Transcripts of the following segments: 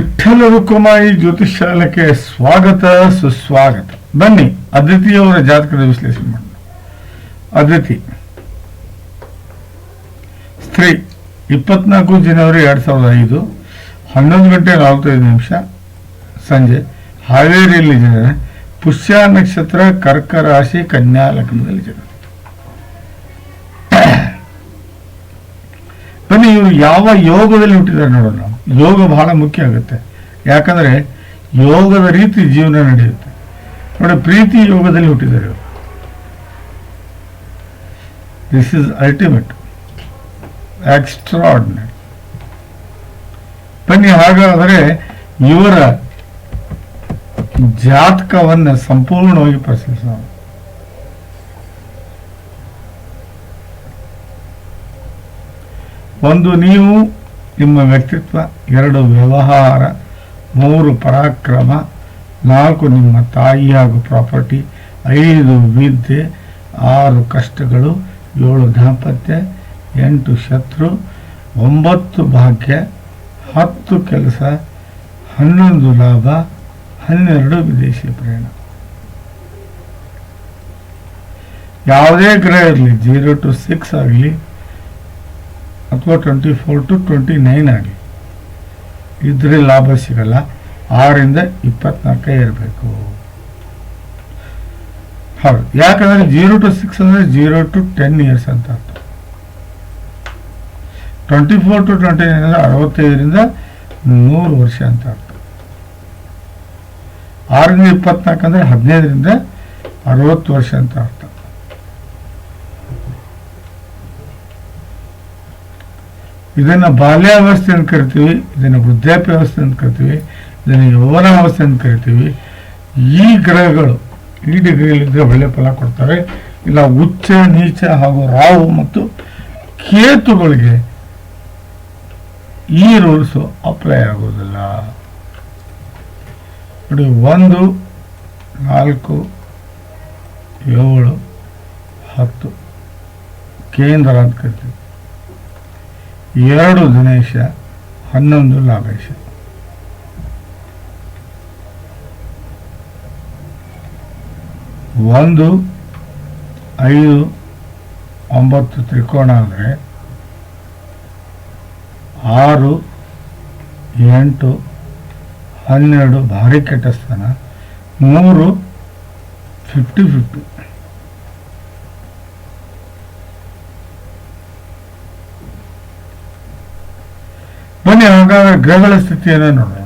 ವಿಠ್ಠಲ ರುಕುಮಾಯಿ ಜ್ಯೋತಿಷ್ಯಾಲಕ್ಕೆ ಸ್ವಾಗತ, ಸುಸ್ವಾಗತ. ಬನ್ನಿ ಅದಿತಿಯವರ ಜಾತಕದ ವಿಶ್ಲೇಷಣೆ ಮಾಡೋಣ. ಅದಿತಿ ಸ್ತ್ರೀ, ಇಪ್ಪತ್ನಾಲ್ಕು ಜನವರಿ ಎರಡು ಸಾವಿರದ ಐದು, ಹನ್ನೊಂದು ಗಂಟೆ ನಲವತ್ತೈದು ನಿಮಿಷ, ಸಂಜೆ, ಹಾವೇರಿಯಲ್ಲಿ ಜನರ, ಪುಷ್ಯ ನಕ್ಷತ್ರ, ಕರ್ಕ ರಾಶಿ, ಕನ್ಯಾ ಲಗ್ನದಲ್ಲಿ ಜನ ಬನ್ನಿ, ಇವರು ಯಾವ ಯೋಗದಲ್ಲಿ ಹುಟ್ಟಿದ್ದಾರೆ ನೋಡೋಣ. ಯೋಗ ಬಹಳ ಮುಖ್ಯ ಆಗುತ್ತೆ. ಯಾಕಂದ್ರೆ ಯೋಗದ ರೀತಿ ಜೀವನ ನಡೆಯುತ್ತೆ. ನೋಡಿ, ಪ್ರೀತಿ ಯೋಗದಲ್ಲಿ ಹುಟ್ಟಿದ್ದಾರೆ ಇವರು. ದಿಸ್ ಇಸ್ ಅಲ್ಟಿಮೇಟ್ ಎಕ್ಸ್ಟ್ರಾಡ್ನರಿ ಬನ್ನಿ, ಹಾಗಾದರೆ ಇವರ ಜಾತಕವನ್ನು ಸಂಪೂರ್ಣವಾಗಿ ಪರಿಶೀಲಿಸೋಣ ಒಂದು, ನೀವು ನಿಮ್ಮ ವ್ಯಕ್ತಿತ್ವ, ಎರಡು ವ್ಯವಹಾರ, ಮೂರು ಪರಾಕ್ರಮ, ನಾಲ್ಕು ನಿಮ್ಮ ತಾಯಿ ಹಾಗೂ ಪ್ರಾಪರ್ಟಿ, ಐದು ವಿದ್ಯೆ, ಆರು ಕಷ್ಟಗಳು, ಏಳು ದಾಂಪತ್ಯ, ಎಂಟು ಶತ್ರು, ಒಂಬತ್ತು ಭಾಗ್ಯ, ಹತ್ತು ಕೆಲಸ, ಹನ್ನೊಂದು ಲಾಭ, ಹನ್ನೆರಡು ವಿದೇಶಿ ಪ್ರಯಾಣ. ಯಾವುದೇ ಗ್ರಹ ಇರಲಿ, ಜೀರೋ ಟು ಸಿಕ್ಸ್ ಆಗಲಿ ಅಥವಾ twenty four to twenty nine ಆಗಲಿ ಇದ್ರೆ ಲಾಭ ಸಿಗಲ್ಲ. ಆರಿಂದ ಇಪ್ಪತ್ನಾಲ್ಕೇ ಇರಬೇಕು. ಹೌದು. ಯಾಕಂದ್ರೆ ಜೀರೋ ಟು ಸಿಕ್ಸ್ ಅಂದರೆ ಜೀರೋ ಟು ಟೆನ್ ಇಯರ್ಸ್ ಅಂತ ಅರ್ಥ. Twenty four to twenty nine ಅಂದರೆ ಅರವತ್ತೈದರಿಂದ ನೂರು ವರ್ಷ ಅಂತ ಅರ್ಥ. ಆರರಿಂದ ಇಪ್ಪತ್ನಾಲ್ಕು ಅಂದ್ರೆ ಹದಿನೈದರಿಂದ ಅರವತ್ತು ವರ್ಷ ಅಂತ ಅರ್ಥ. ಇದನ್ನ ಬಾಲ್ಯಾವಸ್ಥೆ ಅಂತ ಕರಿತೀವಿ, ಇದನ್ನ ವೃದ್ಧಾಪ್ಯಾವಸ್ಥೆ ಅಂತ ಕರಿತೀವಿ, ಇದನ್ನ ಯೌವನಾವಸ್ಥೆ ಅಂತ ಕರಿತೀವಿ. ಈ ಗ್ರಹಗಳು, ಈ ಡಿಗ್ರಿಯಲ್ಲಿದ್ದರೆ ಒಳ್ಳೆ ಫಲ ಕೊಡ್ತಾರೆ. ಇಲ್ಲ ಉಚ್ಚ ನೀಚ ಹಾಗೂ ರಾವು ಮತ್ತು ಕೇತುಗಳಿಗೆ ಈ ರೂಲ್ಸು ಅಪ್ಲೈ ಆಗೋದಿಲ್ಲ ನೋಡಿ, ಒಂದು, ನಾಲ್ಕು, ಏಳು, ಹತ್ತು, ಕೇಂದ್ರ ಅಂತ ಕರಿತೀವಿ. ಎರಡು ದಿನೇಶ, ಹನ್ನೊಂದು ಲಾಭೇಶ. ಒಂದು, ಐದು, ಒಂಬತ್ತು ತ್ರಿಕೋಣ ಅಂದರೆ ಆರು, ಎಂಟು, ಹನ್ನೆರಡು ಭಾರಿ ಕೆಟ್ಟ ಸ್ಥಾನ, ಮೂರು ಫಿಫ್ಟಿ ಫಿಫ್ಟಿ ಬನ್ನಿ, ಹಾಗಾದ್ರೆ ಗ್ರಹಗಳ ಸ್ಥಿತಿಯನ್ನು ನೋಡೋಣ.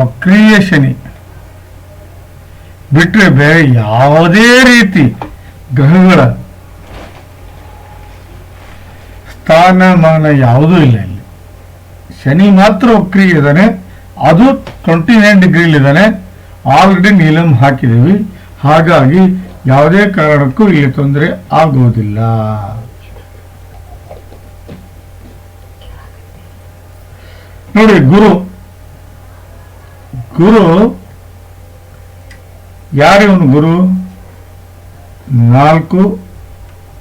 ವಕ್ರೀಯ ಶನಿ. ಬಿಟ್ಟರೆ ಬೇರೆ ಯಾವುದೇ ರೀತಿ ಗ್ರಹಗಳ ಸ್ಥಾನಮಾನ ಯಾವುದೂ ಇಲ್ಲ ಇಲ್ಲಿ. ಶನಿ ಮಾತ್ರ ವಕ್ರೀಯ ಇದ್ದಾನೆ, ಅದು ಟ್ವೆಂಟಿ ನೈನ್ ಡಿಗ್ರಿಲಿದ್ದಾನೆ ಆಲ್ರೆಡಿ ನೀಲಂ ಹಾಕಿದ್ದೀವಿ. ಹಾಗಾಗಿ ಯಾವುದೇ ಕಾರಣಕ್ಕೂ ಇಲ್ಲಿ ತೊಂದರೆ ಆಗುವುದಿಲ್ಲ. ನೋಡಿ, ಗುರು. ಗುರು ಯಾರಿವನು ಗುರು? ನಾಲ್ಕು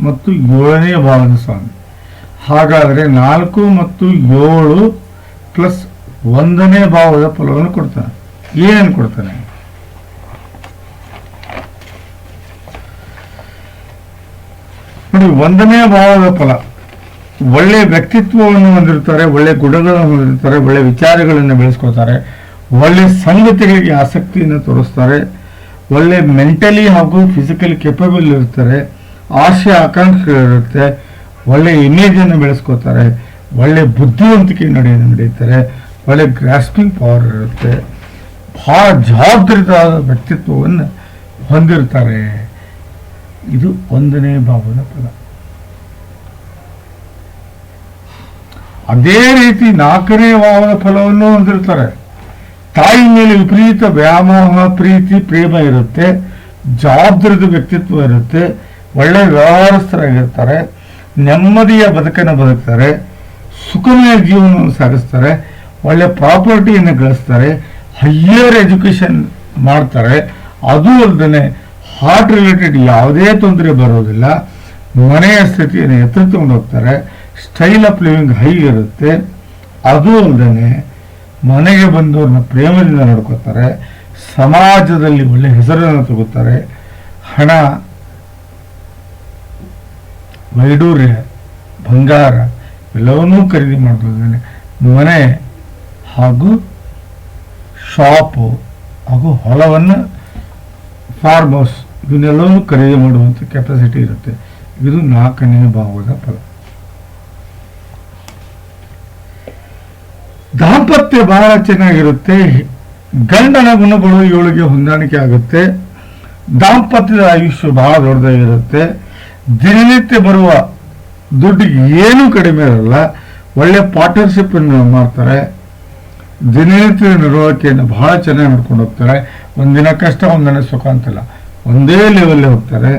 ಮತ್ತು ಏಳನೇ ಭಾವದ ಸ್ವಾಮಿ ಹಾಗಾದರೆ ನಾಲ್ಕು ಮತ್ತು ಏಳು ಪ್ಲಸ್ ಒಂದನೇ ಭಾವದ ಫಲವನ್ನು ಕೊಡ್ತಾನೆ. ಏನೇನು ಕೊಡ್ತಾನೆ? ನೋಡಿ ಒಂದನೇ ಭಾವದ ಫಲ ಒಳ್ಳೆ ವ್ಯಕ್ತಿತ್ವವನ್ನು ಹೊಂದಿರ್ತಾರೆ ಒಳ್ಳೆ ಗುಣಗಳನ್ನು ಹೊಂದಿರ್ತಾರೆ ಒಳ್ಳೆ ವಿಚಾರಗಳನ್ನು ಬೆಳೆಸ್ಕೊತಾರೆ ಒಳ್ಳೆ ಸಂಗತಿಗಳಿಗೆ ಆಸಕ್ತಿಯನ್ನು ತೋರಿಸ್ತಾರೆ, ಒಳ್ಳೆ ಮೆಂಟಲಿ ಹಾಗೂ ಫಿಸಿಕಲಿ ಕೆಪಬಲ್ ಇರ್ತಾರೆ ಆಶೆ ಆಕಾಂಕ್ಷೆಗಳಿರುತ್ತೆ, ಒಳ್ಳೆ ಇಮೇಜನ್ನು ಬೆಳೆಸ್ಕೋತಾರೆ ಒಳ್ಳೆ ಬುದ್ಧಿವಂತಿಕೆ ನಡೆಯನ್ನು ನಡೆಯುತ್ತಾರೆ, ಒಳ್ಳೆ ಗ್ರಾಸ್ಪಿಂಗ್ ಪವರ್ ಇರುತ್ತೆ. ಭಾಳ ಜವಾಬ್ದಾರಿದಾದ ವ್ಯಕ್ತಿತ್ವವನ್ನು ಹೊಂದಿರ್ತಾರೆ ಇದು ಒಂದನೇ ಭಾವದ ಫಲ ಅದೇ ರೀತಿ ನಾಲ್ಕನೇ ಭಾವದ ಫಲವನ್ನು ಹೊಂದಿರ್ತಾರೆ. ತಾಯಿ ಮೇಲೆ ವಿಪರೀತ ವ್ಯಾಮೋಹ, ಪ್ರೀತಿ, ಪ್ರೇಮ ಇರುತ್ತೆ. ಜವಾಬ್ದಾರಿದ ವ್ಯಕ್ತಿತ್ವ ಇರುತ್ತೆ. ಒಳ್ಳೆ ವ್ಯವಹಾರಸ್ಥರಾಗಿರ್ತಾರೆ. ನೆಮ್ಮದಿಯ ಬದುಕನ್ನು ಬದುಕ್ತಾರೆ. ಸುಖಮಯ ಜೀವನವನ್ನು ಸಾಗಿಸ್ತಾರೆ. ಒಳ್ಳೆ ಪ್ರಾಪರ್ಟಿಯನ್ನು ಗಳಿಸ್ತಾರೆ. ಹೈಯರ್ ಎಜುಕೇಶನ್ ಮಾಡ್ತಾರೆ. ಅದು ಅಲ್ಲದೆ ಹಾರ್ಟ್ ರಿಲೇಟೆಡ್ ಯಾವುದೇ ತೊಂದರೆ ಬರೋದಿಲ್ಲ. ಮನೆಯ ಸ್ಥಿತಿಯನ್ನು ಎತ್ತಿಕೊಂಡು ಹೋಗ್ತಾರೆ. ಸ್ಟೈಲ್ ಆಫ್ ಲಿವಿಂಗ್ ಹೈ ಇರುತ್ತೆ. ಅದು ಅಲ್ಲದೆ ಮನೆಗೆ ಬಂದವ್ರನ್ನ ಪ್ರೇಮದಿಂದ ನೋಡ್ಕೋತಾರೆ ಸಮಾಜದಲ್ಲಿ ಒಳ್ಳೆ ಹೆಸರನ್ನು ತಗೋತಾರೆ. ಹಣ, ವೈಡೂರ್ಯ, ಬಂಗಾರ ಎಲ್ಲವನ್ನೂ ಖರೀದಿ ಮಾಡೋದ್ರಲ್ಲಿ ಮನೆ ಹಾಗೂ ಶಾಪು ಹಾಗೂ ಹೊಲವನ್ನು ಫಾರ್ಮ್ ಹೌಸ್ ಇವನ್ನೆಲ್ಲವನ್ನೂ ಖರೀದಿ ಮಾಡುವಂಥ ಕೆಪಾಸಿಟಿ ಇರುತ್ತೆ. ಇದು ನಾಲ್ಕನೆಯ ಭಾವದ ಫಲ ದಾಂಪತ್ಯ ಬಹಳ ಚೆನ್ನಾಗಿರುತ್ತೆ. ಗಂಡನ ಗುಣಗಳು ಇವಳಿಗೆ ಹೊಂದಾಣಿಕೆ ಆಗುತ್ತೆ. ದಾಂಪತ್ಯದ ಆಯುಷ್ಯ ಬಹಳ ದೊಡ್ಡದಾಗಿರುತ್ತೆ. ದಿನನಿತ್ಯ ಬರುವ ದುಡ್ಡಿಗೆ ಏನೂ ಕಡಿಮೆ ಇರಲ್ಲ. ಒಳ್ಳೆ ಪಾರ್ಟ್ನರ್ಶಿಪ್ ಮಾಡ್ತಾರೆ. ದಿನನಿತ್ಯದ ನಡವಳಿಕೆಯನ್ನು ಬಹಳ ಚೆನ್ನಾಗಿ ನೋಡ್ಕೊಂಡು ಹೋಗ್ತಾರೆ. ಒಂದಿನ ಕಷ್ಟ, ಒಂದಿನ ಸುಖ ಅಂತಲ್ಲ. ಒಂದೇ ಲೆವೆಲ್ಲೇ ಹೋಗ್ತಾರೆ,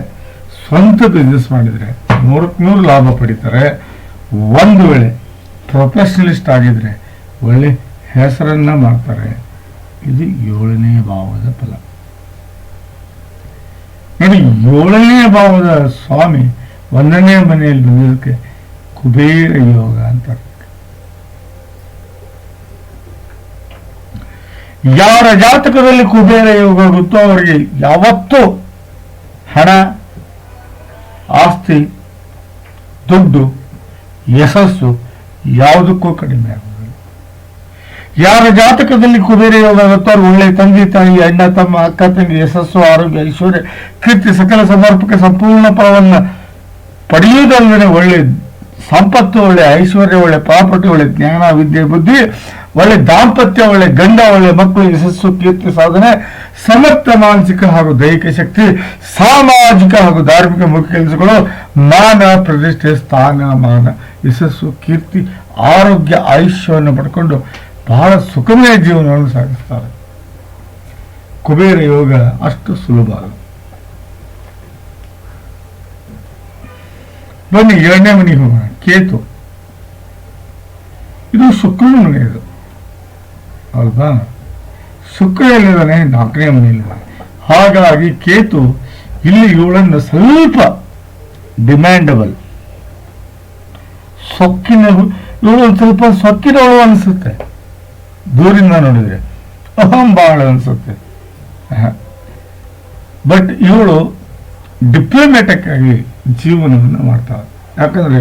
ಸ್ವಂತ ಬಿಸ್ನೆಸ್ ಮಾಡಿದರೆ ನೂರಕ್ಕೆ ನೂರು ಲಾಭ ಪಡಿತಾರೆ. ಒಂದು ವೇಳೆ ಪ್ರೊಫೆಷನಲಿಸ್ಟ್ ಆಗಿದ್ರೆ ಒಳ್ಳೆ ಹೆಸರನ್ನ ಮಾಡ್ತಾರೆ. ಇದು ಏಳನೇ ಭಾವದ ಫಲ. ನೋಡಿ ಏಳನೇ ಭಾವದ ಸ್ವಾಮಿ ಒಂದನೇ ಮನೆಯಲ್ಲಿ ಬಂದಿದ್ದಕ್ಕೆ ಕುಬೇರ ಯೋಗ ಅಂತ ಯಾರ ಜಾತಕದಲ್ಲಿ ಕುಬೇರ ಯೋಗ ಆಗುತ್ತೋ ಅವರಿಗೆ ಯಾವತ್ತೂ ಹಣ, ಆಸ್ತಿ, ದುಡ್ಡು, ಯಶಸ್ಸು ಯಾವುದಕ್ಕೂ ಕಡಿಮೆ ಆಗುವುದಿಲ್ಲ. ಯಾರ ಜಾತಕದಲ್ಲಿ ಕುಬೇರ ಯೋಗ ಆಗುತ್ತೋ ಅವ್ರು ಒಳ್ಳೆ ತಂದೆ, ತಾಯಿ, ಅಣ್ಣ, ತಮ್ಮ, ಅಕ್ಕ, ತಂಗಿ, ಯಶಸ್ಸು, ಆರೋಗ್ಯ, ಐಶ್ವರ್ಯ, ಕೀರ್ತಿ, ಸಕಲ ಸಮರ್ಪಕ, ಸಂಪೂರ್ಣ ಫಲವನ್ನು ಪಡೆಯುವುದಲ್ಲದೆ ಒಳ್ಳೆ ಸಂಪತ್ತು, ಒಳ್ಳೆ ಐಶ್ವರ್ಯ, ಒಳ್ಳೆ ಪ್ರಾಪರ್ಟಿ, ಒಳ್ಳೆ ಜ್ಞಾನ, ವಿದ್ಯೆ, ಬುದ್ಧಿ ಒಳ್ಳೆ ದಾಂಪತ್ಯ, ಒಳ್ಳೆ ಗಂಡ, ಒಳ್ಳೆ ಮಕ್ಕಳು ಯಶಸ್ಸು ಕೀರ್ತಿ ಸಾಧನೆ, ಸಮರ್ಥ, ಮಾನಸಿಕ ಹಾಗೂ ದೈಹಿಕ ಶಕ್ತಿ, ಸಾಮಾಜಿಕ ಹಾಗೂ ಧಾರ್ಮಿಕ ಮುಖ್ಯ ಕೆಲಸಗಳು, ಮಾನ, ಪ್ರತಿಷ್ಠೆ, ಸ್ಥಾನ, ಮಾನ. ಯಶಸ್ಸು ಕೀರ್ತಿ, ಆರೋಗ್ಯ, ಆಯುಷ್ಯವನ್ನು ಪಡ್ಕೊಂಡು ಬಹಳ ಸುಖಮಯ ಜೀವನವನ್ನು ಸಾಗಿಸ್ತಾರೆ. ಕುಬೇರ ಯೋಗ ಅಷ್ಟು ಸುಲಭ ಬನ್ನಿ, ಎರಡನೇ ಮನೆಗೆ ಹೋಗೋಣ. ಕೇತು. ಇದು ಶುಕ್ರನ ಮನೆ ಇದು. ಹೌದಾ? ಶುಕ್ರ ಎಲ್ಲಿದ್ದಾನೆ ನಾಲ್ಕನೇ ಮನೆಯಲ್ಲಿದ್ದಾನೆ ಹಾಗಾಗಿ ಕೇತು ಇಲ್ಲಿ ಇವಳನ್ನು ಸ್ವಲ್ಪ ಡಿಮ್ಯಾಂಡಬಲ್ ಸೊಕ್ಕಿನ ಇವಳು ಒಂದು ಸ್ವಲ್ಪ ಸೊಕ್ಕಿನವಳು ಅನಿಸುತ್ತೆ. ದೂರಿಂದ ನೋಡಿದ್ರೆ ಅಹಂ ಬಹಳ ಅನಿಸುತ್ತೆ ಬಟ್ ಇವಳು ಡಿಪ್ಲೊಮ್ಯಾಟಿಕ್ ಆಗಿ ಜೀವನವನ್ನು ಮಾಡ್ತಾಳೆ. ಯಾಕಂದ್ರೆ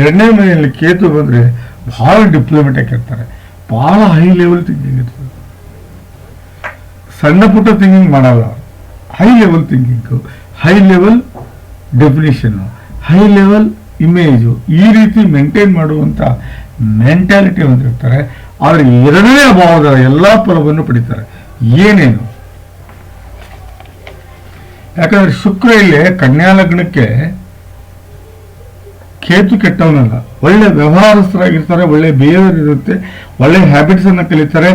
ಎರಡನೇ ಮನೆಯಲ್ಲಿ ಕೇತು ಬಂದ್ರೆ ಬಹಳ ಡಿಪ್ಲೊಮ್ಯಾಟಿಕ್ ಇರ್ತಾರೆ. ಬಹಳ ಹೈ ಲೆವೆಲ್ ಥಿಂಕಿಂಗ್ ಇರ್ತದೆ ಸಣ್ಣ ಪುಟ್ಟ ಥಿಂಕಿಂಗ್ ಮಾಡಲ್ಲ. High level thinking high level definition high level image ಈ ರೀತಿ ಮೇಂಟೈನ್ ಮಾಡುವಂಥ ಮೆಂಟ್ಯಾಲಿಟಿ ಹೊಂದಿರ್ತಾರೆ ಆದರೆ ಎರಡನೇ ಅಭಾವದ ಎಲ್ಲ ಫಲವನ್ನು ಪಡಿತಾರೆ. ಏನೇನು? ಯಾಕಂದರೆ ಶುಕ್ರ ಇಲ್ಲೇ ಕನ್ಯಾ ಲಗ್ನಕ್ಕೆ ಕೇತು ಕೆಟ್ಟವನಲ್ಲ. ಒಳ್ಳೆ ವ್ಯವಹಾರಸ್ಥರಾಗಿರ್ತಾರೆ, ಒಳ್ಳೆ ಬಿಹೇವಿಯರ್ ಇರುತ್ತೆ, ಒಳ್ಳೆ ಹ್ಯಾಬಿಟ್ಸ್ ಅನ್ನ ಕಲಿತಾರೆ,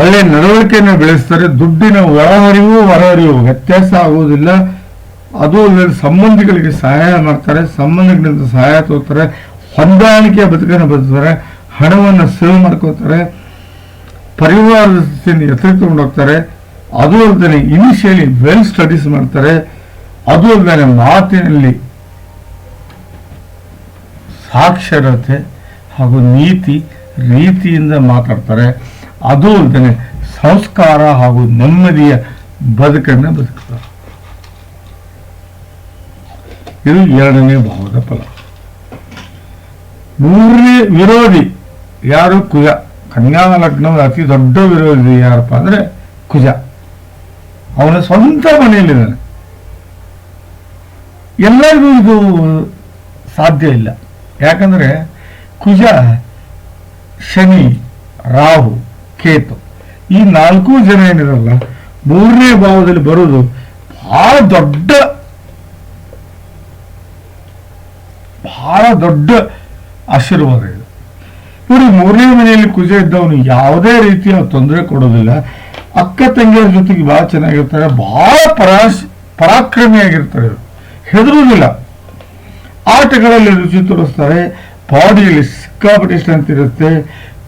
ಒಳ್ಳೆ ನಡವಳಿಕೆಯನ್ನು ಬೆಳೆಸ್ತಾರೆ, ದುಡ್ಡಿನ ಒಳಹರಿವು ಹೊರಹರಿವು ವ್ಯತ್ಯಾಸ ಆಗುವುದಿಲ್ಲ. ಅದು ಸಂಬಂಧಿಗಳಿಗೆ ಸಹಾಯ ಮಾಡ್ತಾರೆ, ಸಂಬಂಧಿಗಳಿಂದ ಸಹಾಯ ತೋರ್ತಾರೆ ಹೊಂದಾಣಿಕೆಯ ಬದುಕನ್ನು ಬದುಕ್ತಾರೆ, ಹಣವನ್ನು ಸೇವ್ ಮಾಡ್ಕೋತಾರೆ, ಪರಿವಾರದ ಸ್ಥಿತಿಯನ್ನು ಎತ್ತರ ತಗೊಂಡೋಗ್ತಾರೆ ಅದು ಅಲ್ಲದೆ ಇನಿಷಿಯಲಿ ವೆಲ್ ಸ್ಟಡೀಸ್ ಮಾಡ್ತಾರೆ. ಅದು ಅಲ್ಲದೆ ಮಾತಿನಲ್ಲಿ ಸಾಕ್ಷರತೆ ಹಾಗೂ ನೀತಿ, ರೀತಿಯಿಂದ ಮಾತಾಡ್ತಾರೆ. ಅದು ಅಲ್ಲದೆ ಸಂಸ್ಕಾರ ಹಾಗೂ ನೆಮ್ಮದಿಯ ಬದುಕನ್ನು ಬದುಕ್ತಾರೆ. ಇದು ಎರಡನೇ ಭಾವದ ಫಲ. ಮೂರನೇ ವಿರೋಧಿ ಯಾರು? ಕುಜ. ಕನ್ಯಾ ಲಗ್ನದ ಅತಿ ದೊಡ್ಡ ವಿರೋಧಿ ಯಾರಪ್ಪ ಅಂದ್ರೆ ಕುಜ. ಅವನ ಸ್ವಂತ ಮನೆಯಲ್ಲಿದ್ದಾನೆ. ಎಲ್ಲರಿಗೂ ಇದು ಸಾಧ್ಯ ಇಲ್ಲ. ಯಾಕಂದ್ರೆ ಕುಜ, ಶನಿ, ರಾಹು, ಕೇತು, ಈ ನಾಲ್ಕು ಜನ ಏನಿರಲ್ಲ, ಮೂರನೇ ಭಾವದಲ್ಲಿ ಬರೋದು ಬಹಳ ದೊಡ್ಡ ಬಹಳ ದೊಡ್ಡ ಆಶೀರ್ವಾದ ಇದು. ಇವರು ಮೂರನೇ ಮನೆಯಲ್ಲಿ ಕುಜ ಇದ್ದವನು ಯಾವುದೇ ರೀತಿಯ ತೊಂದರೆ ಕೊಡೋದಿಲ್ಲ. ಅಕ್ಕ ತಂಗಿಯರ ಜೊತೆಗೆ ಬಹಳ ಚೆನ್ನಾಗಿರ್ತಾರೆ, ಬಹಳ ಪರಾಶ್, ಪರಾಕ್ರಮಿಯಾಗಿರ್ತಾರೆ ಹೆದರುವುದಿಲ್ಲ. ಆಟಗಳಲ್ಲಿ ರುಚಿ ತೋರಿಸ್ತಾರೆ, ಬಾಡಿಯಲ್ಲಿ ಸಿಕ್ಕಾಪಟ್ಟೆ ಸ್ಟ್ರೆಂತ್ ಇರುತ್ತೆ,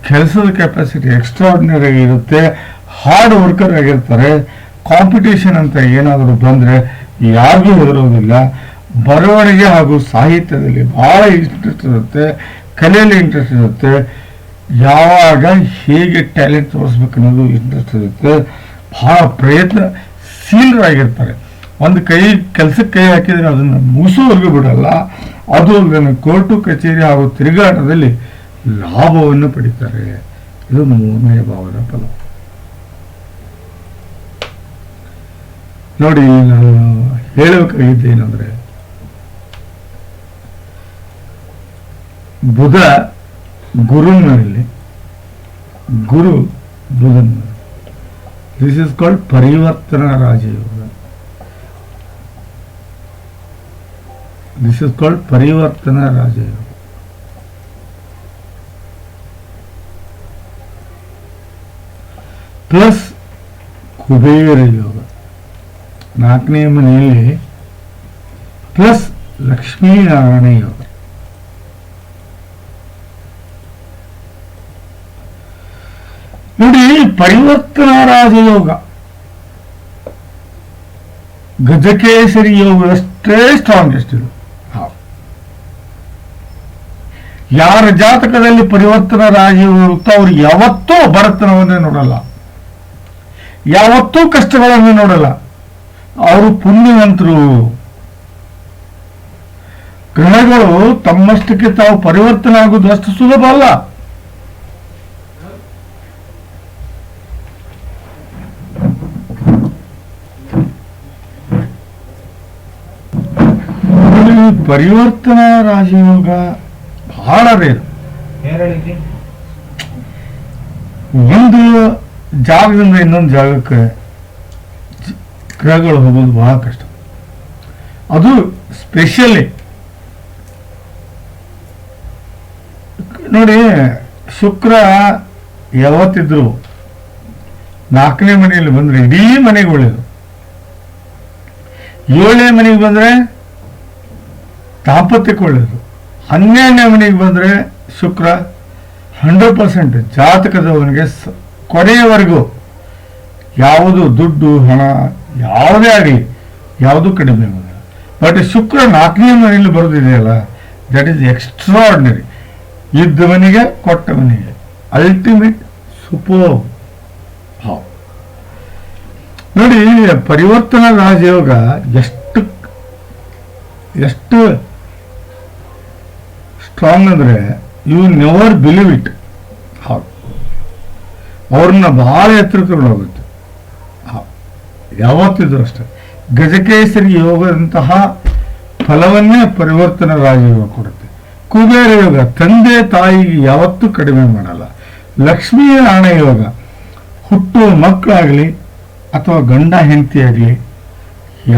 ಕೆಲಸದ ಕೆಪಾಸಿಟಿ ಎಕ್ಸ್ಟ್ರಾರ್ಡಿನರಿ ಆಗಿರುತ್ತೆ ಹಾರ್ಡ್ ವರ್ಕರ್ ಆಗಿರ್ತಾರೆ ಕಾಂಪಿಟೇಷನ್ ಅಂತ ಏನಾದರೂ ಬಂದರೆ ಯಾರಿಗೂ ಹೆದರೋದಿಲ್ಲ. ಬರವಣಿಗೆ ಹಾಗೂ ಸಾಹಿತ್ಯದಲ್ಲಿ ಭಾಳ ಇಂಟ್ರೆಸ್ಟ್ ಇರುತ್ತೆ, ಕಲೆಯಲ್ಲಿ ಇಂಟ್ರೆಸ್ಟ್ ಇರುತ್ತೆ. ಯಾವಾಗ ಹೇಗೆ ಟ್ಯಾಲೆಂಟ್ ತೋರಿಸ್ಬೇಕು ಅನ್ನೋದು ಇಂಟ್ರೆಸ್ಟ್ ಇರುತ್ತೆ. ಭಾಳ ಬಹಳ ಪ್ರಯತ್ನಶೀಲರಾಗಿರ್ತಾರೆ ಒಂದು ಕೈ, ಕೆಲಸಕ್ಕೆ ಕೈ ಹಾಕಿದರೆ ಅದನ್ನು ಮುಗಿಸೋವರೆಗೂ ಬಿಡಲ್ಲ. ಅದು ಕೋರ್ಟು ಕಚೇರಿ ಹಾಗೂ ತಿರುಗಾಟದಲ್ಲಿ ಲಾಭವನ್ನು ಪಡಿತಾರೆ. ಇದು ಮೂರನೇ ಭಾವದ ಫಲ. ನೋಡಿ ನಾನು ಹೇಳಬೇಕಾಗಿದ್ದೇನೆಂದ್ರೆ ಬುಧ ಗುರುನಲ್ಲಿ ಗುರು ಬುಧನ್. ದಿಸ್ ಇಸ್ ಕಾಲ್ಡ್ ಪರಿವರ್ತನಾ ರಾಜಯೋಗ. ದಿಸ್ ಇಸ್ ಕಾಲ್ಡ್ ಪರಿವರ್ತನಾ ರಾಜಯೋಗ ಪ್ಲಸ್ ಕುಬೇರ ಯೋಗ ನಾಲ್ಕನೇ ಮನೆಯಲ್ಲಿ ಪ್ಲಸ್ ಲಕ್ಷ್ಮೀನಾರಾಯಣ ಯೋಗ ನೋಡಿ ಪರಿವರ್ತನಾ ರಾಜಯೋಗ ಗಜಕೇಸರಿ ಯೋಗ ಅಷ್ಟೇ ಸ್ಟ್ರಾಂಗೆಸ್ಟ್ ಇದು ಹೌದು. ಯಾರ ಜಾತಕದಲ್ಲಿ ಪರಿವರ್ತನ ರಾಜಯೋಗ ಇರುತ್ತೋ ಅವ್ರು ಯಾವತ್ತೂ ಬಡತನವನ್ನೇ ನೋಡಲ್ಲ. ಯಾವತ್ತೂ ಕಷ್ಟಗಳನ್ನು ನೋಡಲ್ಲ. ಅವರು ಪುಣ್ಯವಂತರು. ಗ್ರಹಗಳು ತಮ್ಮಷ್ಟಕ್ಕೆ ತಾವು ಪರಿವರ್ತನೆ ಆಗುವುದು ಅಷ್ಟು ಸುಲಭ ಅಲ್ಲ. ಪರಿವರ್ತನಾ ರಾಜಯೋಗ ಬಹಳ ರೇರು ಒಂದು ಜಾಗದಿಂದ ಇನ್ನೊಂದು ಜಾಗಕ್ಕೆ ಗ್ರಹಗಳು ಹೋಗೋದು ಬಹಳ ಕಷ್ಟ. ಅದು ಸ್ಪೆಷಲಿ ನೋಡಿ ಶುಕ್ರ ಯಾವತ್ತಿದ್ರು ನಾಲ್ಕನೇ ಮನೆಯಲ್ಲಿ ಬಂದ್ರೆ ಇಡೀ ಮನೆಗೆ ಒಳ್ಳೆಯದು ಏಳನೇ ಮನೆಗೆ ಬಂದ್ರೆ ದಾಂಪತ್ಯಕ್ಕೆ ಒಳ್ಳೆಯದು ಹನ್ನೆರಡನೇ ಮನೆಗೆ ಬಂದರೆ ಶುಕ್ರ ಹಂಡ್ರೆಡ್ ಪರ್ಸೆಂಟ್ ಜಾತಕದವನಿಗೆ ಸ- ಕೊನೆಯವರೆಗೂ ಯಾವುದು ದುಡ್ಡು, ಹಣ ಯಾವುದೇ ಆಗಲಿ, ಯಾವುದು ಕಡಿಮೆ ಆಗೋದಿಲ್ಲ. ಬಟ್ ಶುಕ್ರ ನಾಲ್ಕನೇ ಮನೆಯಲ್ಲಿ ಬರೋದಿದೆಯಲ್ಲ ದಟ್ ಈಸ್ ಎಕ್ಸ್ಟ್ರಾರ್ಡಿನರಿ ಇದ್ದವನಿಗೆ, ಕೊಟ್ಟವನಿಗೆ ಅಲ್ಟಿಮೇಟ್ ಸೂಪರ್ ಹಾವ್ ನೋಡಿ ಪರಿವರ್ತನಾ ರಾಜಯೋಗ ಎಷ್ಟು ಎಷ್ಟು ಸ್ಟ್ರಾಂಗ್ ಅಂದ್ರೆ ಯು ನೆವರ್ ಬಿಲೀವ್ ಇಟ್ ಹೌದು ಅವ್ರನ್ನ ಬಹಳ ಎತ್ತರಕ್ಕೆ ಹೋಗುತ್ತೆ ಯಾವತ್ತಿದ್ರು ಅಷ್ಟೆ. ಗಜಕೇಸರಿ ಯೋಗದಂತಹ ಫಲವನ್ನೇ ಪರಿವರ್ತನ ರಾಜಯೋಗ ಕೊಡುತ್ತೆ. ಕುಬೇರ ಯೋಗ, ತಂದೆ ತಾಯಿಗೆ ಯಾವತ್ತೂ ಕಡಿಮೆ ಮಾಡಲ್ಲ. ಲಕ್ಷ್ಮೀ ನಾರಾಯಣ ಯೋಗ ಹುಟ್ಟುವ ಮಕ್ಕಳಾಗಲಿ ಅಥವಾ ಗಂಡ ಹೆಂಡತಿ ಆಗಲಿ,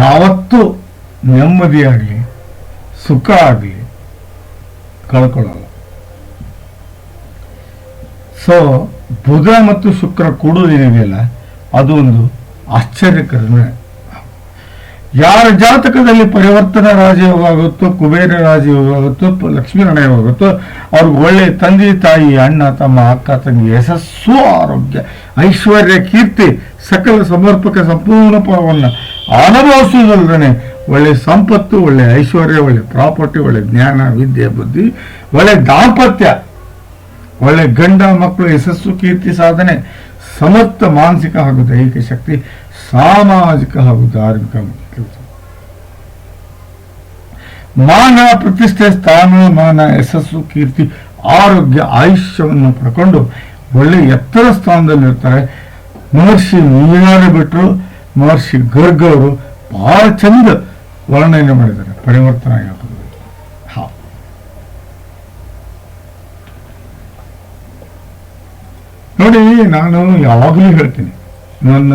ಯಾವತ್ತೂ ನೆಮ್ಮದಿಯಾಗಲಿ, ಸುಖ ಆಗಲಿ ಕಳ್ಕೊಳ್ಳಲ್ಲ. ಸೊ ಬುಧ ಮತ್ತು ಶುಕ್ರ ಕೂಡುವುದೇನಿದೆಯಲ್ಲ ಅದು ಒಂದು ಆಶ್ಚರ್ಯಕರ ಯಾರ ಜಾತಕದಲ್ಲಿ ಪರಿವರ್ತನ ರಾಜಯೋಗ ಆಗುತ್ತೋ ಕುಬೇರ ರಾಜಯೋಗ ಆಗುತ್ತೋ ಪ- ಲಕ್ಷ್ಮೀನಾರಾಯಣ ಯೋಗ ಆಗುತ್ತೋ ಅವ್ರಿಗೆ ಒಳ್ಳೆ ತಂದೆ, ತಾಯಿ, ಅಣ್ಣ, ತಮ್ಮ, ಅಕ್ಕ, ತಂಗಿ, ಯಶಸ್ಸು, ಆರೋಗ್ಯ, ಐಶ್ವರ್ಯ, ಕೀರ್ತಿ, ಸಕಲ ಸಮರ್ಪಕ, ಸಂಪೂರ್ಣ ಫಲವನ್ನು ಅನುಭವಿಸುವುದಲ್ಲದೆ ಒಳ್ಳೆ ಸಂಪತ್ತು, ಒಳ್ಳೆ ಐಶ್ವರ್ಯ, ಒಳ್ಳೆ ಪ್ರಾಪರ್ಟಿ, ಒಳ್ಳೆ ಜ್ಞಾನ, ವಿದ್ಯೆ, ಬುದ್ಧಿ, ಒಳ್ಳೆ ದಾಂಪತ್ಯ, ಒಳ್ಳೆ ಗಂಡ ಮಕ್ಕಳು, ಯಶಸ್ಸು, ಕೀರ್ತಿ, ಸಾಧನೆ, ಸಮರ್ಥ, ಮಾನಸಿಕ ಹಾಗೂ ದೈಹಿಕ ಶಕ್ತಿ, ಸಾಮಾಜಿಕ ಹಾಗೂ ಧಾರ್ಮಿಕ ಮಾನ, ಪ್ರತಿಷ್ಠೆ, ಸ್ಥಾನ, ಮಾನ, ಯಶಸ್ಸು, ಕೀರ್ತಿ, ಆರೋಗ್ಯ, ಆಯುಷ್ಯವನ್ನು ಪಡ್ಕೊಂಡು ಒಳ್ಳೆ ಎತ್ತರ ಸ್ಥಾನದಲ್ಲಿರ್ತಾರೆ ಮಹರ್ಷಿ ನೀರಾರು ಬಿಟ್ಟರು ಮಹರ್ಷಿ ಗರ್ಗ್ ಅವರು, ಬಹಳ ಚಂದ ವರ್ಣನೆ ಮಾಡಿದ್ದಾರೆ ಪರಿವರ್ತನೆ ಆಗಿರ್ತದೆ ಹಾ. ನೋಡಿ, ನಾನು ಯಾವಾಗಲೂ ಹೇಳ್ತೀನಿ, ನನ್ನ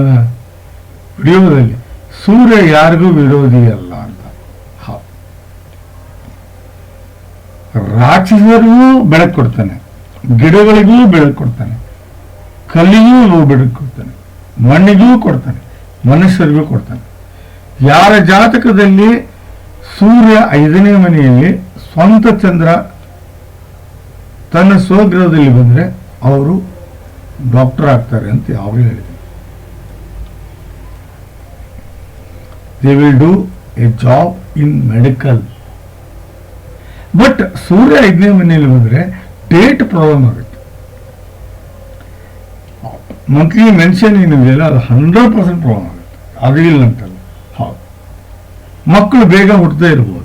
ವಿಡಿಯೋದಲ್ಲಿ ಸೂರ್ಯ ಯಾರಿಗೂ ವಿರೋಧಿ ಅಲ್ಲ ಅಂತ. ಹಾ. ರಾಕ್ಷಸರಿಗೂ ಬೆಳಕು ಕೊಡ್ತಾನೆ, ಗಿಡಗಳಿಗೂ ಬೆಳಕು ಕೊಡ್ತಾನೆ, ಕಲ್ಲಿಗೂ ಬೆಳಕು ಕೊಡ್ತಾನೆ, ಮಣ್ಣಿಗೂ ಕೊಡ್ತಾನೆ, ಮನುಷ್ಯರಿಗೂ ಕೊಡ್ತಾನೆ. ಯಾರ ಜಾತಕದಲ್ಲಿ ಸೂರ್ಯ ಐದನೇ ಮನೆಯಲ್ಲಿ ಸ್ವಂತ ಚಂದ್ರ ತನ್ನ ಸ್ವಗೃಹದಲ್ಲಿ ಬಂದರೆ ಅವರು ಡಾಕ್ಟರ್ ಆಗ್ತಾರೆ ಅಂತ ಯಾವಾಗಲೂ they will do a job in medical but ಸೂರ್ಯ ಐದನೇ ಮನೆಯಲ್ಲಿ ಬಂದರೆ ಡೇಟ್ ಪ್ರಾಬ್ಲಮ್ ಆಗುತ್ತೆ. ಮಂತ್ಲಿ ಮೆನ್ಷನ್ ಏನಿದೆಯಲ್ಲ, ಅದು ಹಂಡ್ರೆಡ್ ಪರ್ಸೆಂಟ್ ಪ್ರಾಬ್ಲಮ್ ಆಗುತ್ತೆ. ಅದು ಇಲ್ಲ ಅಂತಲ್ಲ. ಮಕ್ಕಳು ಬೇಗ ಹುಟ್ಟದೇ ಇರ್ಬೋದು.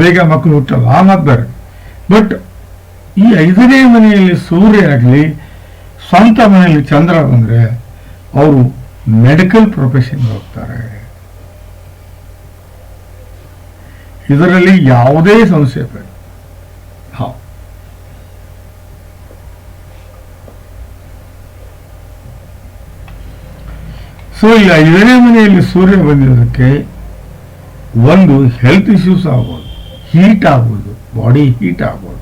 ಬೇಗ ಮಕ್ಕಳು ಹುಟ್ಟಲ್ಲ ಆ ಮಾತಾರೆ ಬಟ್ ಈ ಐದನೇ ಮನೆಯಲ್ಲಿ ಸೂರ್ಯ ಆಗಲಿ, ಸ್ವಂತ ಮನೆಯಲ್ಲಿ ಚಂದ್ರ ಬಂದರೆ ಅವರು ಮೆಡಿಕಲ್ ಪ್ರೊಫೆಷನ್ ಹೋಗ್ತಾರೆ. ಇದರಲ್ಲಿ ಯಾವುದೇ ಸಂಶಯ ಬೇಡ ಹಾ ಸೊ ಈ ಐದನೇ ಮನೆಯಲ್ಲಿ ಸೂರ್ಯ ಬಂದಿರೋದಕ್ಕೆ ಒಂದು ಹೆಲ್ತ್ ಇಶ್ಯೂಸ್ ಆಗ್ಬೋದು ಹೀಟ್ ಆಗ್ಬೋದು ಬಾಡಿ ಹೀಟ್ ಆಗ್ಬೋದು.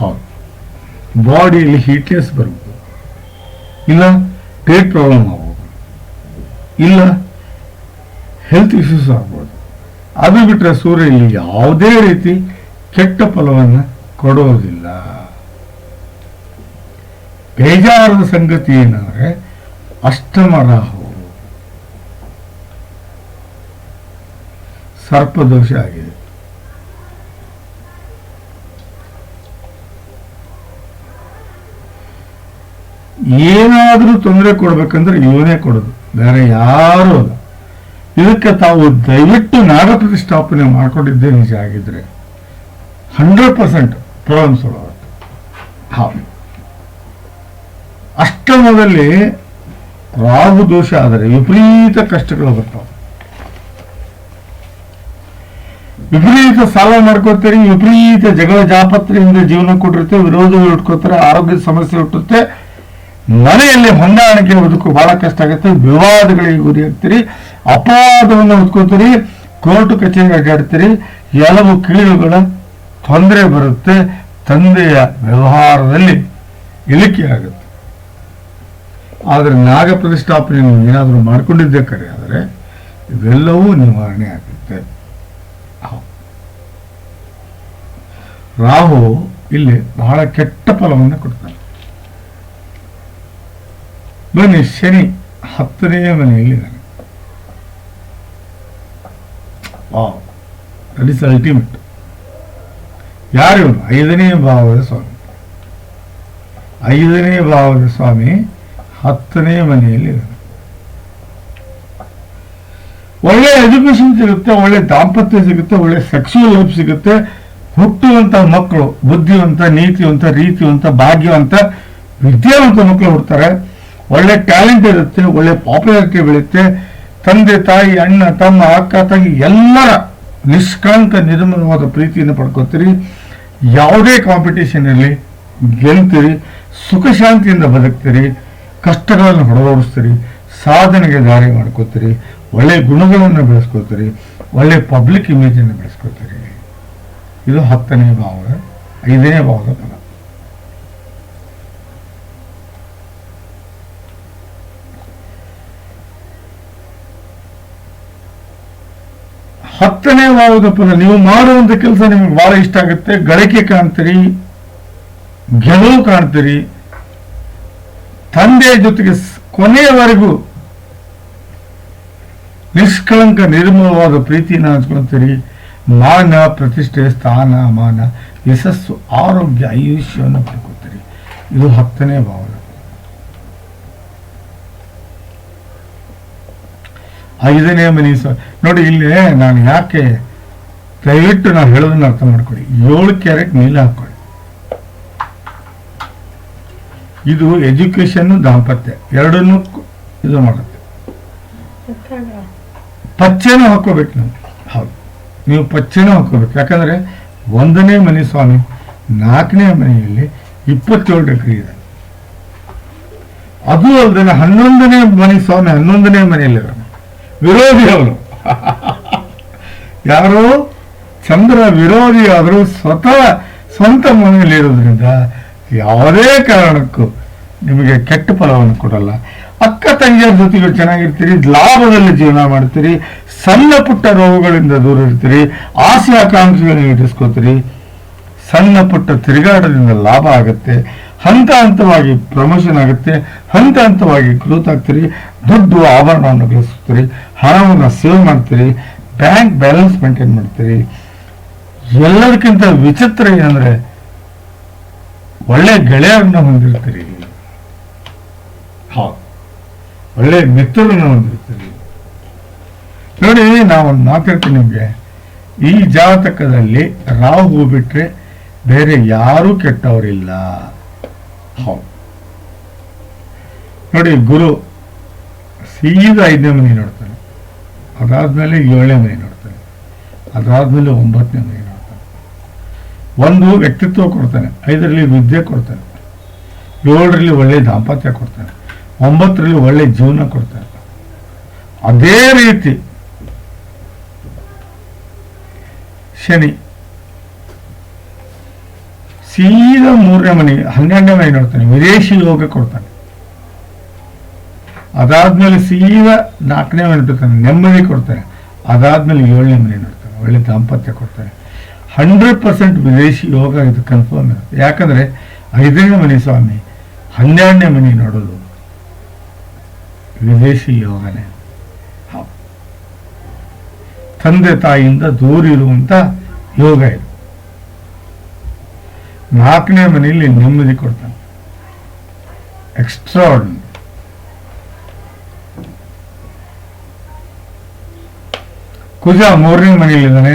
ಹೌದು. ಬಾಡಿಯಲ್ಲಿ ಹೀಟ್ನೆಸ್ ಬರ್ಬೋದು ಇಲ್ಲ ಪೇಟ್ ಪ್ರಾಬ್ಲಮ್ ಆಗ್ಬೋದು. ಇಲ್ಲ ಹೆಲ್ತ್ ಇಶ್ಯೂಸ್ ಆಗ್ಬೋದು. ಅದು ಬಿಟ್ಟರೆ ಸೂರ್ಯ ಇಲ್ಲಿ ಯಾವುದೇ ರೀತಿ ಕೆಟ್ಟ ಫಲವನ್ನು ಕೊಡೋದಿಲ್ಲ ಬೇಜಾರದ ಸಂಗತಿ ಏನಂದರೆ ಅಷ್ಟಮ ರಾಹು ಸರ್ಪದೋಷ ಆಗಿದೆ. ಏನಾದರೂ ತೊಂದರೆ ಕೊಡ್ಬೇಕಂದ್ರೆ ಇವನೇ ಕೊಡೋದು. ಬೇರೆ ಯಾರೂ ಅಲ್ಲ. ಇದಕ್ಕೆ ತಾವು ದಯವಿಟ್ಟು ನಾಗ ಪ್ರತಿಷ್ಠಾಪನೆ ಮಾಡ್ಕೊಂಡಿದ್ದೇ ನಿಜ ಆಗಿದ್ರೆ ಹಂಡ್ರೆಡ್ ಪರ್ಸೆಂಟ್ ಪ್ರಾಬ್ಲಮ್ ಸಾಲ್ವ್ ಆಗುತ್ತೆ. ಅಷ್ಟಮದಲ್ಲಿ ರಾಹು ದೋಷ ಆದರೆ ವಿಪರೀತ ಕಷ್ಟಗಳು ಬರ್ತಾವೆ. ವಿಪರೀತ ಸಾಲ ಮಾಡ್ಕೋತೀರಿ, ವಿಪರೀತ ಜಗಳ ಜಾಪತ್ರೆಯಿಂದ ಜೀವನ ಕೊಟ್ಟಿರುತ್ತೆ, ವಿರೋಧಗಳು ಇಟ್ಕೋತಾರೆ, ಆರೋಗ್ಯದ ಸಮಸ್ಯೆ ಹುಟ್ಟುತ್ತೆ ಮನೆಯಲ್ಲಿ ಹೊಂದಾಣಿಕೆ ಬದುಕು ಬಹಳ ಕಷ್ಟ ಆಗುತ್ತೆ, ವಿವಾದಗಳಿಗೆ ಗುರಿ ಆಗ್ತೀರಿ, ಅಪವಾದವನ್ನು ಹೊತ್ಕೋತೀರಿ ಕೋರ್ಟ್ ಕಚೇರಿ ಅಡ್ಡಾಡ್ತೀರಿ ಎಲ್ಲವೂ ಕೀಳುಗಳ ತೊಂದರೆ ಬರುತ್ತೆ, ತಂದೆಯ ವ್ಯವಹಾರದಲ್ಲಿ ಇಳಿಕೆ ಆಗುತ್ತೆ ಆದರೆ ನಾಗ ಪ್ರತಿಷ್ಠಾಪನೆ ಏನಾದರೂ ಮಾಡಿಕೊಂಡಿದ್ದೇ ಕರೆ, ಆದರೆ ಇವೆಲ್ಲವೂ ನಿವಾರಣೆ ಆಗುತ್ತೆ. ರಾಹು ಇಲ್ಲಿ ಬಹಳ ಕೆಟ್ಟ ಫಲವನ್ನು ಕೊಡ್ತಾನೆ. ಬನ್ನಿ, ಶನಿ ಹತ್ತನೆಯ ಮನೆಯಲ್ಲಿದ್ದಾನೆ ವಾವ್ ದಟ್ ಇಸ್ ಅಲ್ಟಿಮೇಟ್ ಯಾರು? ಐದನೇ ಭಾವದ ಸ್ವಾಮಿ. ಐದನೇ ಭಾವದ ಸ್ವಾಮಿ ಹತ್ತನೇ ಮನೆಯಲ್ಲಿದ್ದಾನೆ ಒಳ್ಳೆ ಎಜುಕೇಶನ್ ಸಿಗುತ್ತೆ, ಒಳ್ಳೆ ದಾಂಪತ್ಯ ಸಿಗುತ್ತೆ, ಒಳ್ಳೆ ಸೆಕ್ಸುವಲ್ ಲೈಫ್ ಸಿಗುತ್ತೆ. ಹುಟ್ಟುವಂತ ಮಕ್ಕಳು, ಬುದ್ಧಿವಂತ, ನೀತಿವಂತ, ರೀತಿವಂತ, ಭಾಗ್ಯವಂತ, ವಿದ್ಯಾವಂತ ಮಕ್ಕಳು ಹುಡ್ತಾರೆ. ಒಳ್ಳೆ ಟ್ಯಾಲೆಂಟ್ ಇರುತ್ತೆ, ಒಳ್ಳೆ ಪಾಪ್ಯುಲಾರಿಟಿ ಬೆಳೆಯುತ್ತೆ. ತಂದೆ, ತಾಯಿ, ಅಣ್ಣ, ತಮ್ಮ, ಅಕ್ಕ, ತಂಗಿ, ಎಲ್ಲರ ನಿಷ್ಕಾಂತ ನಿರ್ಮಲವಾದ ಪ್ರೀತಿಯನ್ನು ಪಡ್ಕೋತೀರಿ. ಯಾವುದೇ ಕಾಂಪಿಟೇಷನ್ ಇರಲಿ, ಗೆಲ್ತೀರಿ, ಸುಖ ಶಾಂತಿಯಿಂದ ಬದುಕ್ತೀರಿ, ಕಷ್ಟಗಳನ್ನು ಹೊಡೆದೋಡಿಸ್ತೀರಿ ಸಾಧನೆಗೆ ದಾರಿ ಮಾಡ್ಕೋತೀರಿ. ಒಳ್ಳೆ ಗುಣಗಳನ್ನು ಬೆಳೆಸ್ಕೋತೀರಿ, ಒಳ್ಳೆ ಪಬ್ಲಿಕ್ ಇಮೇಜನ್ನು ಬೆಳೆಸ್ಕೋತೀರಿ. ಇದು ಹತ್ತನೇ ಭಾವದ ಐದನೇ ಭಾವದ ಫಲ. ಹತ್ತನೇ ಭಾವದ ಫಲ, ನೀವು ಮಾಡುವಂತ ಕೆಲಸ ನಿಮಗೆ ಬಹಳ ಇಷ್ಟ ಆಗುತ್ತೆ. ಗಳಿಕೆ ಕಾಣ್ತೀರಿ, ಗೆಲುವು ಕಾಣ್ತೀರಿ. ತಂದೆಯ ಜೊತೆಗೆ ಕೊನೆಯವರೆಗೂ ನಿಷ್ಕಳಂಕ ನಿರ್ಮಲವಾದ ಪ್ರೀತಿಯನ್ನು ಹಂಚ್ಕೊಳ್ತೀರಿ ಮಾನ, ಪ್ರತಿಷ್ಠೆ, ಸ್ಥಾನ, ಮಾನ, ಯಶಸ್ಸು, ಆರೋಗ್ಯ ಆಯುಷ್ಯವನ್ನು ಪಡ್ಕೊತೀರಿ ಇದು ಹತ್ತನೇ ಭಾವನೆ. ಐದನೇ ಮನೆ ನೋಡಿ ಇಲ್ಲಿ ನಾನು ಯಾಕೆ ದಯವಿಟ್ಟು ನಾನು ಹೇಳೋದನ್ನ ಅರ್ಥ ಮಾಡ್ಕೊಳ್ಳಿ. ಏಳು ಕ್ಯಾರೆಟ್ ನೀಲ ಹಾಕೊಳ್ಳಿ ಇದು ಎಜುಕೇಶನ್ ದಾಂಪತ್ಯ. ಎರಡನ್ನೂ ಇದು ಮಾಡುತ್ತೆ. ಪಚ್ಚೆನೂ ಹಾಕೋಬೇಕು ನಾವು ಹೌದು. ನೀವು ಪಚ್ಚೆನೂ ಹಾಕೋಬೇಕು ಯಾಕಂದ್ರೆ ಒಂದನೇ ಮನೆ ಸ್ವಾಮಿ ನಾಲ್ಕನೇ ಮನೆಯಲ್ಲಿ ಇಪ್ಪತ್ತೇಳು ಡಿಗ್ರಿ ಇದೆ. ಅದು ಅಲ್ಲದೆ ಹನ್ನೊಂದನೇ ಮನೆ ಸ್ವಾಮಿ ಹನ್ನೊಂದನೇ ಮನೆಯಲ್ಲಿ ವಿರೋಧಿ ಅವನು ಯಾರು? ಚಂದ್ರ ವಿರೋಧಿ ಆದರೂ ಸ್ವತಃ ಸ್ವಂತ ಮನೆಯಲ್ಲಿ ಇರೋದ್ರಿಂದ ಯಾವುದೇ ಕಾರಣಕ್ಕೂ ನಿಮಗೆ ಕೆಟ್ಟ ಫಲವನ್ನು ಕೊಡಲ್ಲ. ಅಕ್ಕ ತಂಗಿಯರ ಜೊತೆಗೆ ಚೆನ್ನಾಗಿರ್ತೀರಿ, ಲಾಭದಲ್ಲಿ ಜೀವನ ಮಾಡ್ತೀರಿ, ಸಣ್ಣ ಪುಟ್ಟ ರೋಗಗಳಿಂದ ದೂರ ಇರ್ತೀರಿ, ಆಸೆ ಆಕಾಂಕ್ಷೆಗಳನ್ನ ಇಟ್ಟಿಸ್ಕೋತೀರಿ ಸಣ್ಣ ಪುಟ್ಟ ತಿರುಗಾಟದಿಂದ ಲಾಭ ಆಗುತ್ತೆ, ಹಂತ ಹಂತವಾಗಿ ಪ್ರಮೋಷನ್ ಆಗುತ್ತೆ, ಹಂತ ಹಂತವಾಗಿ ಗ್ರೋತ್ ಆಗ್ತೀರಿ, ದುಡ್ಡು ಆಭರಣವನ್ನು ಗಳಿಸ್ತೀರಿ, ಹಣವನ್ನು ಸೇವ್ ಮಾಡ್ತೀರಿ ಬ್ಯಾಂಕ್ ಬ್ಯಾಲೆನ್ಸ್ ಮೇಂಟೈನ್ ಮಾಡ್ತೀರಿ. ಎಲ್ಲದಕ್ಕಿಂತ ವಿಚಿತ್ರ ಏನಂದ್ರೆ, ಒಳ್ಳೆ ಗೆಳೆಯರನ್ನ ಹೊಂದಿರ್ತೀರಿ. ಹೌದು. ಒಳ್ಳೆ ಮಿತ್ರರನ್ನು ಹೊಂದಿರ್ತೀರಿ ನೋಡಿ, ನಾವು ಮಾತಾಡ್ತೀನಿ ನಿಮಗೆ. ಈ ಜಾತಕದಲ್ಲಿ ರಾಹು ಬಿಟ್ರೆ ಬೇರೆ ಯಾರೂ ಕೆಟ್ಟವರಿಲ್ಲ. ನೋಡಿ, ಗುರು ಸೀದಾ ಐದನೇ ಮನೆ ನೋಡ್ತಾನೆ. ಅದಾದ್ಮೇಲೆ ಏಳನೇ ಮನೆ ನೋಡ್ತಾನೆ. ಅದಾದ್ಮೇಲೆ ಒಂಬತ್ತನೇ ಮನೆ ನೋಡ್ತಾನೆ. ಒಂದು ವ್ಯಕ್ತಿತ್ವ ಕೊಡ್ತಾನೆ, ಐದರಲ್ಲಿ ವಿದ್ಯೆ ಕೊಡ್ತಾನೆ, ಏಳರಲ್ಲಿ ಒಳ್ಳೆ ದಾಂಪತ್ಯ ಕೊಡ್ತಾನೆ. ಒಂಬತ್ತರಲ್ಲಿ ಒಳ್ಳೆ ಜೀವನ ಕೊಡ್ತಾರೆ. ಅದೇ ರೀತಿ ಶನಿ ಸೀದಾ ಮೂರನೇ ಮನೆ, ಹನ್ನೆರಡನೇ ಮನೆ ನೋಡ್ತಾನೆ ವಿದೇಶಿ ಯೋಗ ಕೊಡ್ತಾನೆ. ಅದಾದ್ಮೇಲೆ ಸೀದಾ ನಾಲ್ಕನೇ ಮನೆ ಬಿಡ್ತಾನೆ, ನೆಮ್ಮದಿ ಕೊಡ್ತಾರೆ ಅದಾದ್ಮೇಲೆ ಏಳನೇ ಮನೆ ನೋಡ್ತಾನೆ, ಒಳ್ಳೆ ದಾಂಪತ್ಯ ಕೊಡ್ತಾರೆ ಹಂಡ್ರೆಡ್ ಪರ್ಸೆಂಟ್ ವಿದೇಶಿ ಯೋಗ ಇದು ಕನ್ಫರ್ಮ್ ಇರುತ್ತೆ. ಯಾಕಂದ್ರೆ ಐದನೇ ಮನೆ ಸ್ವಾಮಿ, ಹನ್ನೆರಡನೇ ಮನೆ ನೋಡೋದು. ವಿದೇಶಿ ಯೋಗನೇ. ತಂದೆ ತಾಯಿಯಿಂದ ದೂರ ಇರುವಂತ ಯೋಗ ಇದು. ನಾಲ್ಕನೇ ಮನೆಯಲ್ಲಿ ನೆಮ್ಮದಿ ಕೊಡ್ತಾನೆ. ಎಕ್ಸ್ಟ್ರಾ ಕುಜ ಮೂರನೇ ಮನೆಯಲ್ಲಿದ್ದಾನೆ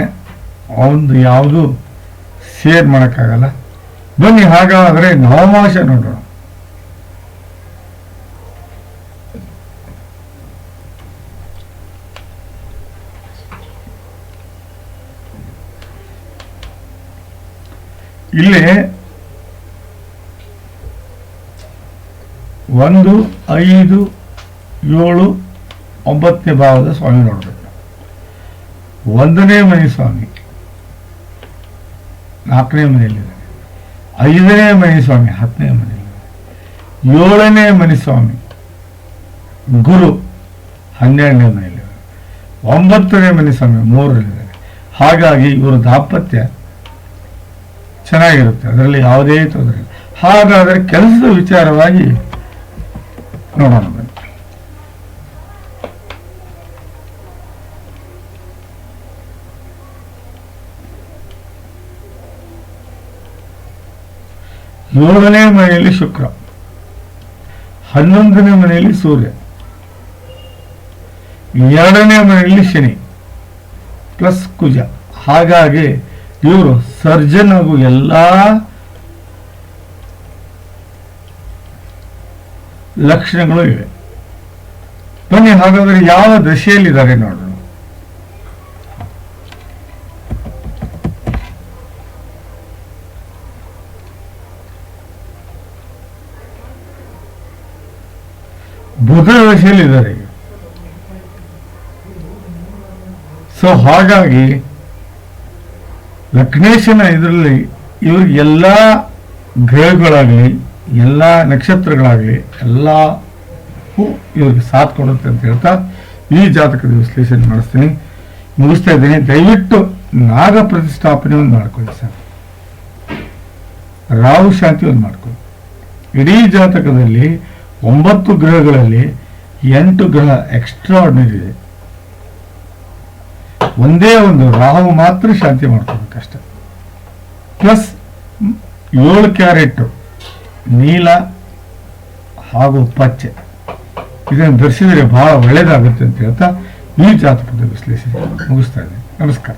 ಅವನು ಯಾವುದು ಶೇರ್ ಮಾಡೋಕ್ಕಾಗಲ್ಲ. ಬನ್ನಿ, ಹಾಗಾದರೆ ನವಮಾಶ ನೋಡೋಣ. ಇಲ್ಲಿ ಒಂದು, ಐದು, ಏಳು, ಒಂಬತ್ತನೇ ಭಾವದ ಸ್ವಾಮಿ ನೋಡಬೇಕು. ಒಂದನೇ ಮನೆ ಸ್ವಾಮಿ. ನಾಲ್ಕನೇ ಮನೆಯಲ್ಲಿದೆ ಐದನೇ ಮನೆ ಸ್ವಾಮಿ, ಹತ್ತನೇ ಮನೆಯಲ್ಲಿ ಏಳನೇ ಮನೆ ಸ್ವಾಮಿ, ಗುರು, ಹನ್ನೆರಡನೇ ಮನೆಯಲ್ಲಿ ಒಂಬತ್ತನೇ ಮನೆ ಸ್ವಾಮಿ ಮೂರರಲ್ಲಿದ್ದಾರೆ ಹಾಗಾಗಿ ಇವರ ದಾಂಪತ್ಯ ಚೆನ್ನಾಗಿರುತ್ತೆ. ಅದರಲ್ಲಿ ಯಾವುದೇ ತೊಂದರೆ ಹಾಗಾದರೆ ಕೆಲಸದ ವಿಚಾರವಾಗಿ ನೋಡೋಣ ಬನ್ನಿ. ಏಳನೇ ಮನೆಯಲ್ಲಿ ಶುಕ್ರ. ಹನ್ನೊಂದನೇ ಮನೆಯಲ್ಲಿ ಸೂರ್ಯ. ಎರಡನೇ ಮನೆಯಲ್ಲಿ ಶನಿ. ಪ್ಲಸ್ ಕುಜ. ಹಾಗಾಗಿ ಇವರು ಸರ್ಜನ್ ಹಾಗೂ ಎಲ್ಲ ಲಕ್ಷಣಗಳು ಇವೆ. ಬನ್ನಿ ಹಾಗಾದ್ರೆ ಯಾವ ದಶೆಯಲ್ಲಿದ್ದಾರೆ ನೋಡೋಣ. ಬುಧ ದಶೆಯಲ್ಲಿದ್ದಾರೆ. ಸೊ ಹಾಗಾಗಿ ಲಗ್ನೇಶನ ಇದರಲ್ಲಿ ಇವ್ರಿಗೆ ಎಲ್ಲ ಗ್ರಹಗಳಾಗಲಿ, ಎಲ್ಲ ನಕ್ಷತ್ರಗಳಾಗಲಿ, ಎಲ್ಲ ಇವ್ರಿಗೆ ಸಾಥ್ ಕೊಡುತ್ತೆ ಅಂತ ಹೇಳ್ತಾ ಈ ಜಾತಕದ ವಿಶ್ಲೇಷಣೆ ಮಾಡಿಸ್ತೀನಿ. ಮುಗಿಸ್ತಾ ಇದ್ದೀನಿ. ದಯವಿಟ್ಟು ನಾಗ ಪ್ರತಿಷ್ಠಾಪನೆ ಒಂದು ಮಾಡ್ಕೊಳ್ಳಿ ಸರ್. ರಾಹು ಶಾಂತಿ ಒಂದು ಮಾಡ್ಕೊಳ್ಳಿ. ಇಡೀ ಜಾತಕದಲ್ಲಿ ಒಂಬತ್ತು ಗ್ರಹಗಳಲ್ಲಿ ಎಂಟು ಗ್ರಹ ಎಕ್ಸ್ಟ್ರಾ ಇದೆ. ಒಂದೇ ಒಂದು ರಾಹು ಮಾತ್ರ ಶಾಂತಿ ಮಾಡ್ಕೋಬೇಕಷ್ಟೆ. ಪ್ಲಸ್ ಏಳು ಕ್ಯಾರೆಟ್, ನೀಲ ಹಾಗೂ ಪಚ್ಚೆ. ಇದನ್ನು ಧರಿಸಿದರೆ ಬಹಳ ಒಳ್ಳೆಯದಾಗುತ್ತೆ ಅಂತ ಹೇಳ್ತಾ ಈ ಜಾತಕದ ವಿಶ್ಲೇಷಣೆ ಮುಗಿಸ್ತಾ ಇದ್ದೀನಿ. ನಮಸ್ಕಾರ.